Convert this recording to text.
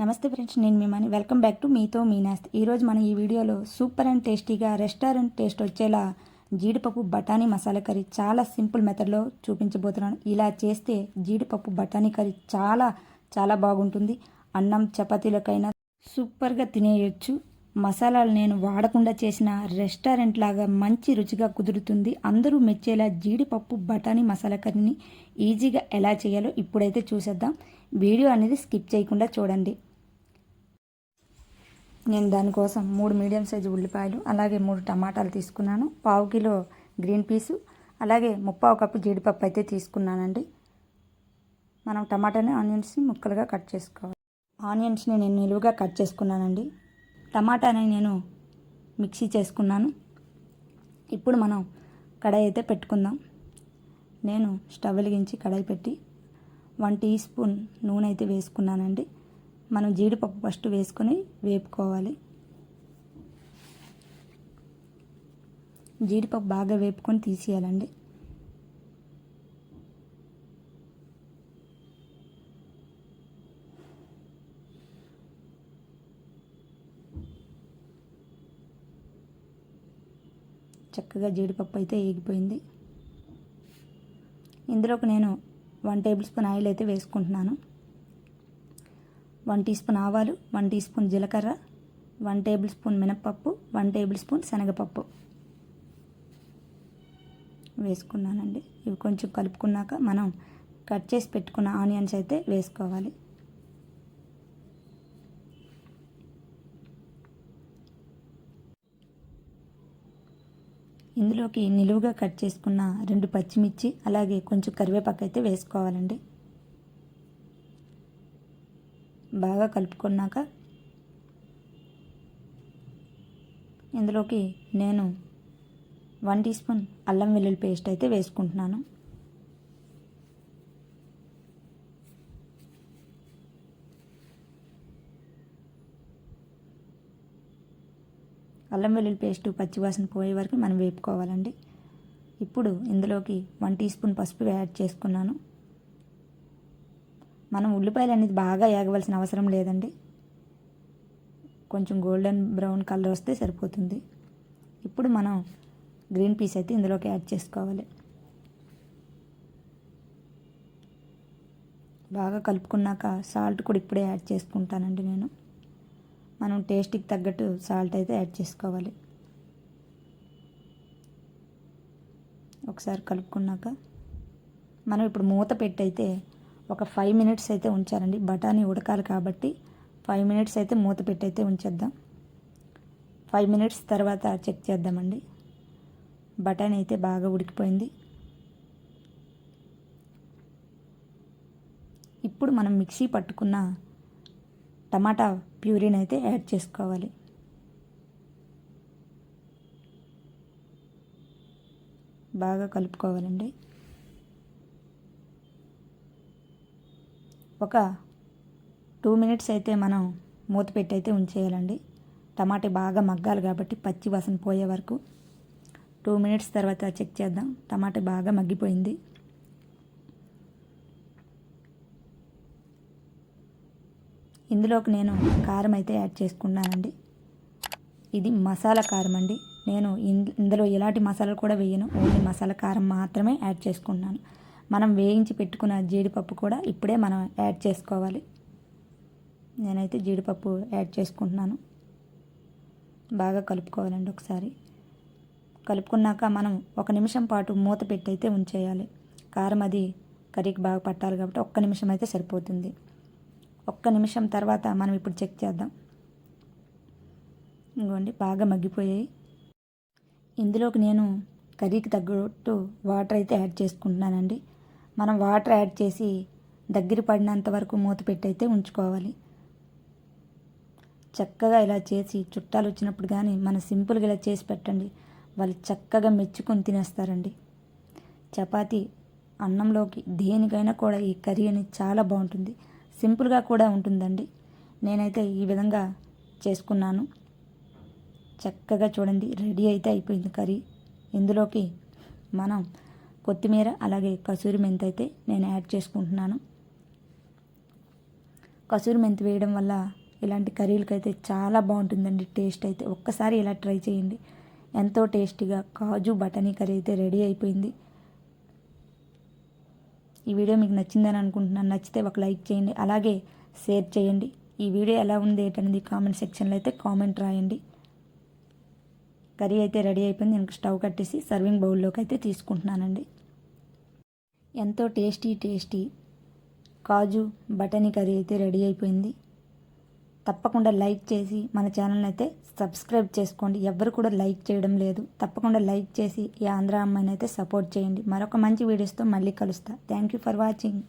నమస్తే ఫ్రెండ్స్ నేను మిమ్మల్ని వెల్కమ్ బ్యాక్ టు మీతో మీనాస్ ఈరోజు మనం ఈ వీడియోలో సూపర్ అండ్ టేస్టీగా రెస్టారెంట్ టేస్ట్ వచ్చేలా జీడిపప్పు బఠానీ మసాలా కర్రీ చాలా సింపుల్ మెథడ్లో చూపించబోతున్నాను. ఇలా చేస్తే జీడిపప్పు బఠానీ కర్రీ చాలా చాలా బాగుంటుంది. అన్నం చపాతీలకైనా సూపర్గా తినేయొచ్చు. మసాలాలు నేను వాడకుండా చేసిన రెస్టారెంట్ లాగా మంచి రుచిగా కుదురుతుంది. అందరూ మెచ్చేలా జీడిపప్పు బఠానీ మసాలా కర్రీని ఈజీగా ఎలా చేయాలో ఇప్పుడైతే చూసేద్దాం. వీడియో అనేది స్కిప్ చేయకుండా చూడండి. నేను దానికోసం మూడు మీడియం సైజు ఉల్లిపాయలు అలాగే మూడు టమాటాలు తీసుకున్నాను. పావు కిలో గ్రీన్ పీసు అలాగే ముప్పావు కప్పు జీడిపప్పు అయితే తీసుకున్నానండి. మనం టమాటాని ఆనియన్స్ని ముక్కలుగా కట్ చేసుకోవాలి. ఆనియన్స్ని నేను నిలువుగా కట్ చేసుకున్నానండి. టమాటాని నేను మిక్సీ చేసుకున్నాను. ఇప్పుడు మనం కడాయి అయితే పెట్టుకుందాం. నేను స్టవ్ వెలిగించి కడాయి పెట్టి వన్ టీ స్పూన్ నూనె అయితే వేసుకున్నానండి. మనం జీడిపప్పు ఫస్ట్ వేసుకొని వేపుకోవాలి. జీడిపప్పు బాగా వేపుకొని తీసేయాలండి. చక్కగా జీడిపప్పు అయితే ఏగిపోయింది. ఇందులోకి నేను వన్ టేబుల్ స్పూన్ ఆయిల్ అయితే వేసుకుంటున్నాను. వన్ టీ స్పూన్ ఆవాలు వన్ టీ స్పూన్ జీలకర్ర వన్ టేబుల్ స్పూన్ మినప్పప్పు వన్ టేబుల్ స్పూన్ శనగపప్పు. వేసుకున్నానండి. ఇవి కొంచెం కలుపుకున్నాక మనం కట్ చేసి పెట్టుకున్న ఆనియన్స్ అయితే వేసుకోవాలి. ఇందులోకి నిలువుగా కట్ చేసుకున్న రెండు పచ్చిమిర్చి అలాగే కొంచెం కరివేపాకు అయితే వేసుకోవాలండి. బాగా కలుపుకున్నాక ఇందులోకి నేను వన్ టీ స్పూన్ అల్లం వెల్లుల్లి పేస్ట్ అయితే వేసుకుంటున్నాను. అల్లం వెల్లుల్లి పేస్ట్ పచ్చివాసన పోయే వరకు మనం వేపుకోవాలండి. ఇప్పుడు ఇందులోకి వన్ టీ స్పూన్ పసుపు యాడ్ చేసుకున్నాను. మనం ఉల్లిపాయలు అనేది బాగా ఏగవలసిన అవసరం లేదండి. కొంచెం గోల్డెన్ బ్రౌన్ కలర్ వస్తే సరిపోతుంది. ఇప్పుడు మనం గ్రీన్ పీస్ అయితే ఇందులోకి యాడ్ చేసుకోవాలి. బాగా కలుపుకున్నాక సాల్ట్ కూడా ఇప్పుడే యాడ్ చేసుకుంటానండి నేను. మనం టేస్ట్కి తగ్గట్టు సాల్ట్ అయితే యాడ్ చేసుకోవాలి. ఒకసారి కలుపుకున్నాక మనం ఇప్పుడు మూత పెట్టి అయితే ఒక ఫైవ్ మినిట్స్ అయితే ఉంచారండి. బఠానీ ఉడకాలి కాబట్టి ఫైవ్ మినిట్స్ అయితే మూత పెట్టి అయితే ఉంచేద్దాం. ఫైవ్ మినిట్స్ తర్వాత చెక్ చేద్దామండి. బఠానీ అయితే బాగా ఉడికిపోయింది. ఇప్పుడు మనం మిక్సీ పట్టుకున్న టమాటా ప్యూరీని అయితే యాడ్ చేసుకోవాలి. బాగా కలుపుకోవాలండి. ఒక టూ మినిట్స్ అయితే మనం మూత పెట్టి అయితే ఉంచేయాలండి. టమాటా బాగా మగ్గాలి కాబట్టి పచ్చి వాసన పోయే వరకు టూ మినిట్స్ తర్వాత చెక్ చేద్దాం. టమాటా బాగా మగ్గిపోయింది. ఇందులోకి నేను కారం అయితే యాడ్ చేసుకున్నానండి. ఇది మసాలా కారం అండి. నేను ఇందులో ఎలాంటి మసాలాలు కూడా వేయను. ఓన్లీ మసాలా కారం మాత్రమే యాడ్ చేసుకున్నాను. మనం వేయించి పెట్టుకున్న జీడిపప్పు కూడా ఇప్పుడే మనం యాడ్ చేసుకోవాలి. నేనైతే జీడిపప్పు యాడ్ చేసుకుంటున్నాను. బాగా కలుపుకోవాలండి ఒకసారి. కలుపుకున్నాక మనం ఒక నిమిషం పాటు మూత పెట్టి అయితే ఉంచేయాలి. కారం అది కర్రీకి బాగా పట్టాలి కాబట్టి ఒక్క నిమిషం అయితే సరిపోతుంది. ఒక్క నిమిషం తర్వాత మనం ఇప్పుడు చెక్ చేద్దాం. ఇంకోండి బాగా మగ్గిపోయాయి. ఇందులోకి నేను కర్రీకి తగ్గట్టు వాటర్ అయితే యాడ్ చేసుకుంటున్నానండి. మనం వాటర్ యాడ్ చేసి దగ్గర పడినంత వరకు మూత పెట్టయితే ఉంచుకోవాలి. చక్కగా ఇలా చేసి చుట్టాలు వచ్చినప్పుడు కానీ మన సింపుల్గా ఇలా చేసి పెట్టండి. వాళ్ళు చక్కగా మెచ్చుకొని తినేస్తారండి. చపాతి అన్నంలోకి దేనికైనా కూడా ఈ కర్రీ అనేది చాలా బాగుంటుంది. సింపుల్గా కూడా ఉంటుందండి. నేనైతే ఈ విధంగా చేసుకున్నాను. చక్కగా చూడండి రెడీ అయితే అయిపోయింది కర్రీ. ఇందులోకి మనం కొత్తిమీర అలాగే కసూరి మెంతి అయితే నేను యాడ్ చేసుకుంటున్నాను. కసూరి మెంతి వేయడం వల్ల ఇలాంటి కర్రీలకైతే అయితే చాలా బాగుంటుందండి టేస్ట్ అయితే. ఒక్కసారి ఇలా ట్రై చేయండి. ఎంతో టేస్టీగా కాజు బటానీ కర్రీ అయితే రెడీ అయిపోయింది. ఈ వీడియో మీకు నచ్చిందని అనుకుంటున్నాను. నచ్చితే ఒక లైక్ చేయండి అలాగే షేర్ చేయండి. ఈ వీడియో ఎలా ఉంది ఏంటనేది కామెంట్ సెక్షన్లో అయితే కామెంట్ రాయండి. కర్రీ అయితే రెడీ అయిపోయింది. నేను స్టవ్ కట్టేసి సర్వింగ్ బౌల్లోకి అయితే తీసుకుంటున్నానండి. ఎంతో tasty tasty kaju batani curry అయితే రెడీ అయిపోయింది. తప్పకుండా లైక్ చేసి మన ఛానల్ని అయితే సబ్స్క్రైబ్ చేసుకోండి. ఎవ్వరు కూడా లైక్ చేయడం లేదు. తప్పకుండా లైక్ చేసి ఈ ఆంధ్ర అమ్మాయిని అయితే సపోర్ట్ చేయండి. మరొక మంచి వీడియోస్తో మళ్ళీ కలుస్తా. Thank you for watching.